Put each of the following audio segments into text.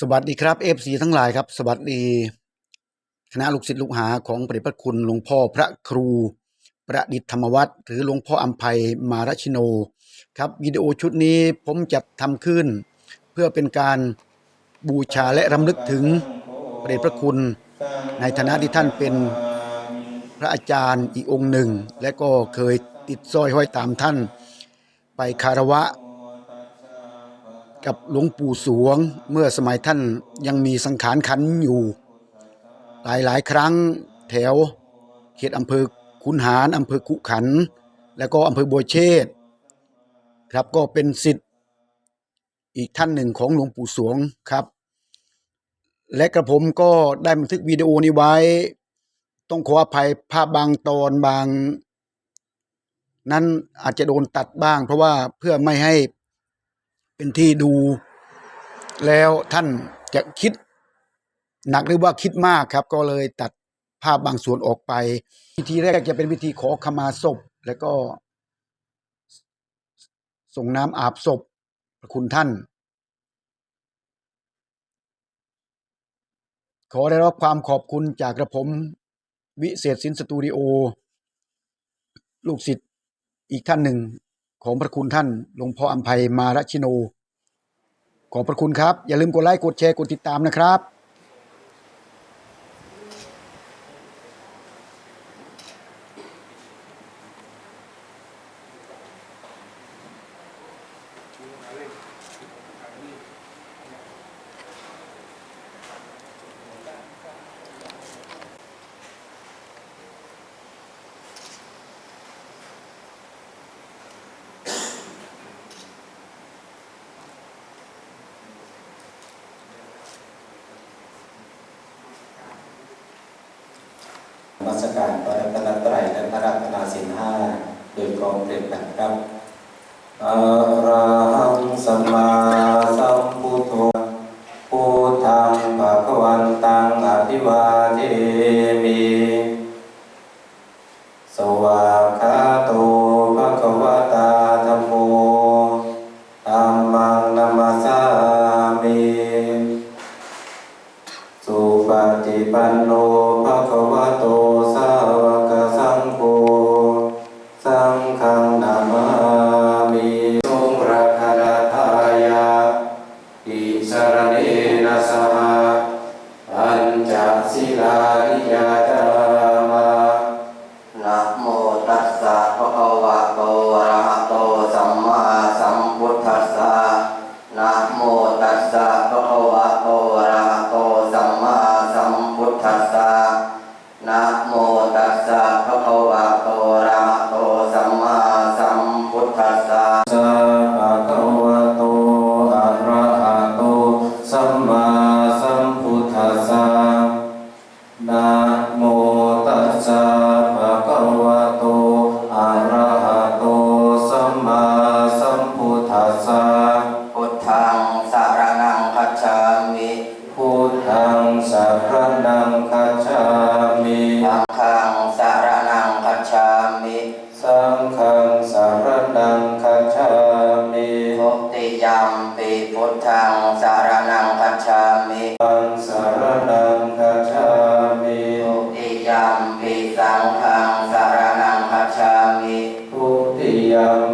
สวัสดีครับเอฟซีทั้งหลายครับสวัสดี คณะลูกศิษย์ลูกหาของพระเดชพระคุณหลวงพ่อพระครู ประดิษฐ์ธรรมวัฒน์หรือหลวงพ่ออัมภัยมารชิโน ครับวิดีโอชุดนี้ผมจัดทำขึ้น เพื่อเป็นการบูชาและรำลึกถึงพระเดชพระคุณ ในฐานะที่ท่านเป็นพระอาจารย์อีกองค์หนึ่ง และก็เคยติดสร้อยห้อยตามท่าน ไปคารวะ กับหลวงปู่สวงเมื่อสมัยท่านยังมีสังขารขันอยู่ หลายหลายครั้งแถวเขตอำเภอขุนหารอำเภอขุขัน แล้วก็อำเภอบัวเชษครับก็เป็นสิทธิ์อีกท่านหนึ่งของหลวงปู่สวงครับ และกระผมก็ได้บันทึกวิดีโอนี้ไว้ ต้องขออภัยภาพบางตอนบาง นั้นอาจจะโดนตัดบ้าง เพราะว่าเพื่อไม่ให้ เป็นที่ดูแล้วท่านจะคิดหนักหรือว่าคิดมากครับ ก็เลยตัดภาพบางส่วนออกไปวิธีแรกจะเป็นวิธีขอขมาศพ แล้วก็ส่งน้ำอาบศพพระคุณท่าน ขอได้รับความขอบคุณจากกระผม วิเศษสินสตูดิโอ ลูกศิษย์อีกท่านหนึ่ง ของพระคุณท่านหลวงพ่ออัมภัยมารชิโน ขอบพระคุณครับ อย่าลืมกดไลค์กดแชร์กดติดตามนะครับ มัสการพระรัตนตรัยและพระรัตนสินห้าโดยกองเปรียบกันครับอะระหังสัมมาสัม ศี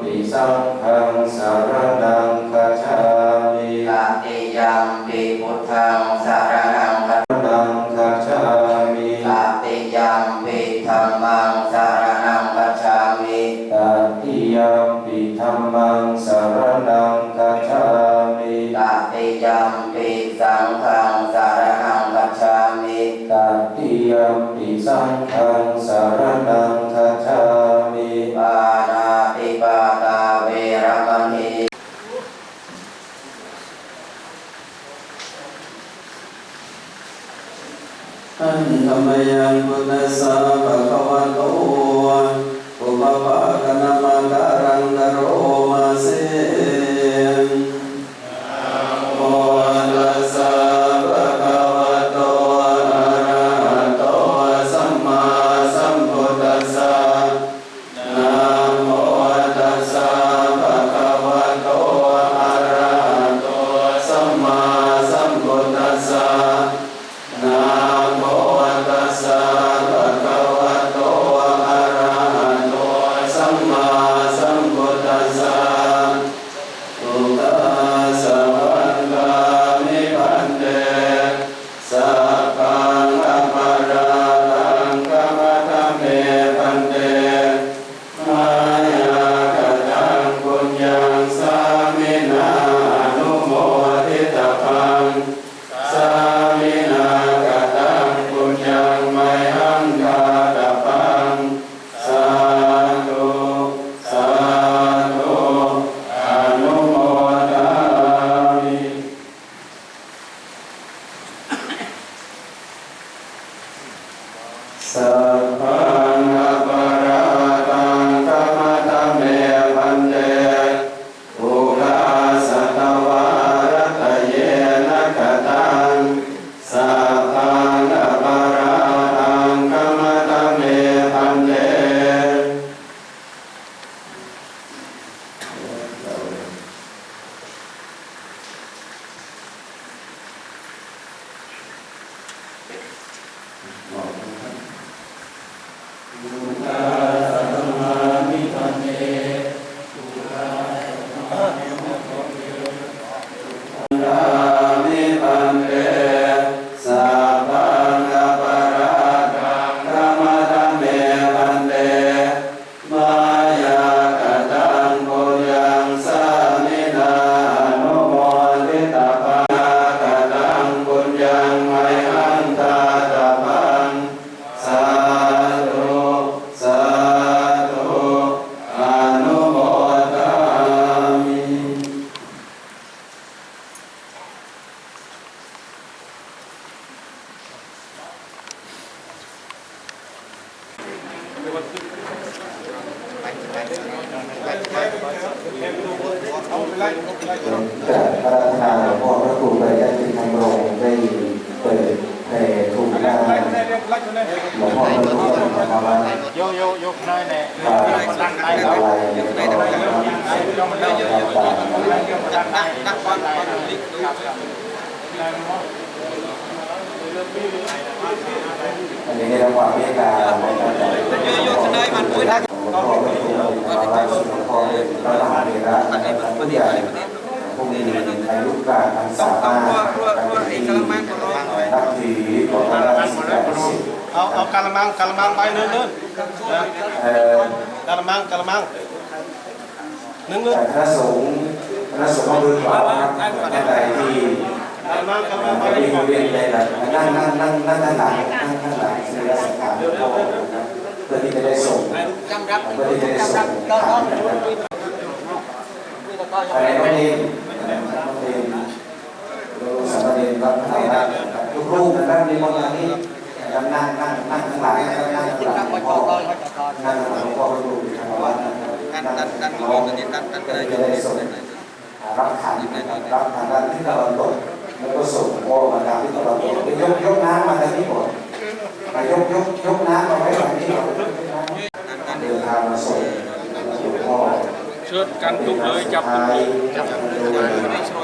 ปิสังฆังสารนังคัจฉามิตติยัมปิพุทธังสารนังคัจนังคัจฉามิตติยัมปิธัมมังสารนังคัจฉามิตติยัมปิธัมมังสารนังคัจฉามิตติยัมปิสังฆังสารนังคัจฉามิตติยัมปิสังฆังสารนังคัจฉามิ ปานาติปาตาเวรมณี อันธรรมยัง พุทธัสสะภะคะวะโตอุปปะกนะมะการังกะโร สั พระครูธรรมวัฒน์โยโยโยกได้แน่พาอะไรก็ต่างๆนักบอลบอลลิกดูอันนี้ได้รับความเมตตาในการจัดเยอะๆเลยมันด้ยนะหลวงพ่อพระครูธรรมวัฒน์หลวงพ่อเป็นพระมหาเถระนะครับผู้ใหญ่ผู้มีอายุการทางสามารถนับถือของพระราชสิทธิ์ เอาเอากะละมังกะละมังไปเนิ่นเนิ่นนะเอ่อกะละมังกะละมังหนึ่งเนิ่นคณะสงฆ์คณะสงฆ์อำเภอขวาวนะครับท่านใดที่กะละมังกะละมังไปไม่มีเรียนในหลักนั่งนั่งนั่งนั่งด้านหลังนั่งด้านหลังสื่อราชการหลวงพ่อนะครับเพื่อที่จะได้ส่งเพื่อที่จะได้ส่งทางนะครับอะไรก็ดีนะครับก็ดีดูสามเณรรับพระธรรมนะครับทุกรูปนะครับมีคนอย่างนี้ นะครับนั่งนั่งนั่งข้างหลังนะครับนั่งข้างหลังหลวงพ่อนั่งข้างหลังหลวงพ่อพระครูธรรมวัฒน์นะครับนั่งนั่งนั่งนั่งนั่งเพื่อจะได้ส่งรับขันรับรับทางด้านที่ตะวันตกแล้วก็ส่งโอ้มาทางที่ตะวันตกยกยกน้ำมาทางนี้หมดมายกยกยกน้ำมาไว้ทางนี้หมดเดินทางมาส่งหลวงพ่อเชิดกันทุกเลยจับไทยจับโดย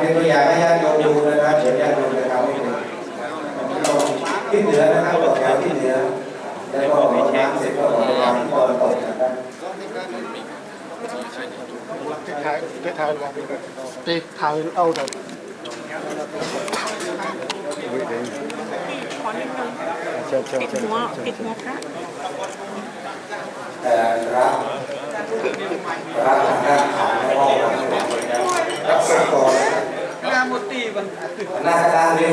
หลวงพ่อจับได้ส่งกันเก็บโดยรองแล้วก็เมตตาก็ที่หลังนะครับต่พระธรรมที่เจ้านะครับเริ่มต้นมาแล้วที่ตะวันออกนะครับที่เหลือเป็นเหลือแต่ออกนะครับที่ตะวันออกนะครั บเอาไปเองนะครับมีคนครับมีคนทางนี้เลยครับมีคนทางนี้คนคนเดินเลยมาชิดขอแถวครับนะครับทำเป็นตัวอย่างให้ญาติโยมดูนะครับเดี๋ยวญาติโยมจะทำให้ดูที่เหนือนะครับต่อแถวที่เหนือแล้วก็ออกน้ำเสร็จก็ออกไปทางที่ตะวันตกนะครับถ่ายถ่ายตีถ่ายเอาแต่ติดหัวติดหัวพระแต่รับรับทางด้านขาและอ้อมรับส่งต่อหน้ามุตีมันหน้ากระดานเรียน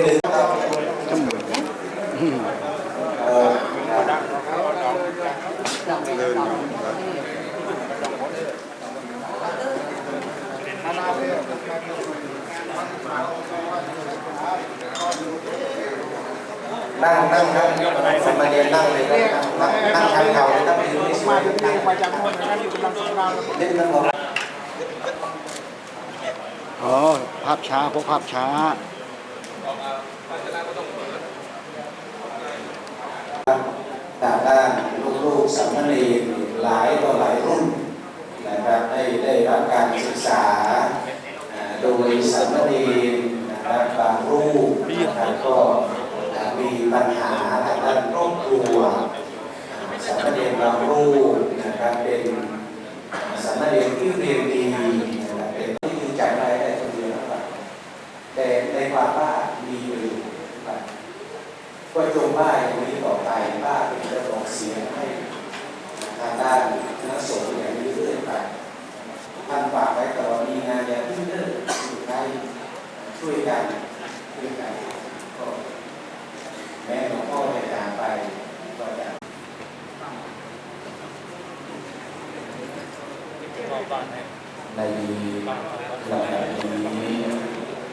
หนึ่งเออนั่งนั่งครับสมเด็จนั่งเลยครับนั่งนั่งทางเขาเลยครับยืนไม่สวยนั่งมาจากคนนั้นอยู่กำลังทำงานเล่นนั่งลง อ๋อภาพช้าพวกภาพช้าต่างด้านลูกๆสามเณรหลายต่อหลายรุ่นนะครับได้ได้รับการศึกษาโดยสามเณรนะครับบางรูปนะครับก็มีปัญหาทางด้านครอบครัวสามเณรบางรูปนะครับเป็นสามเณรที่เรียน ในขณะนี้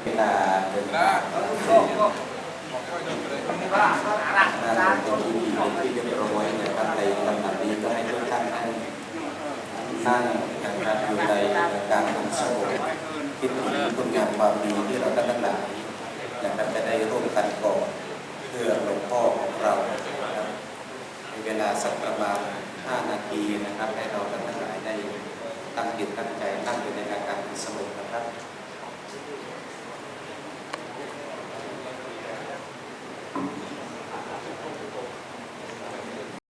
พิจารณาเป็นนาเป็นที่ที่เรียรอยนะครับในลำดับนี้ก็ให้ทุกท่านนั่งนะครับอยู่ในการทำสงบคิดถึงคุณงามความดีที่เราได้ตั้งหลักนะครับจะได้ร่วมกันก่อนเพื่อหลวงพ่อของเราในเวลาสักประมาณ 5 นาทีนะครับให้เราทั้งหลายได้ ตั้งจิตตั้งใจตั้งอยู่ในอาการสงบนะครับ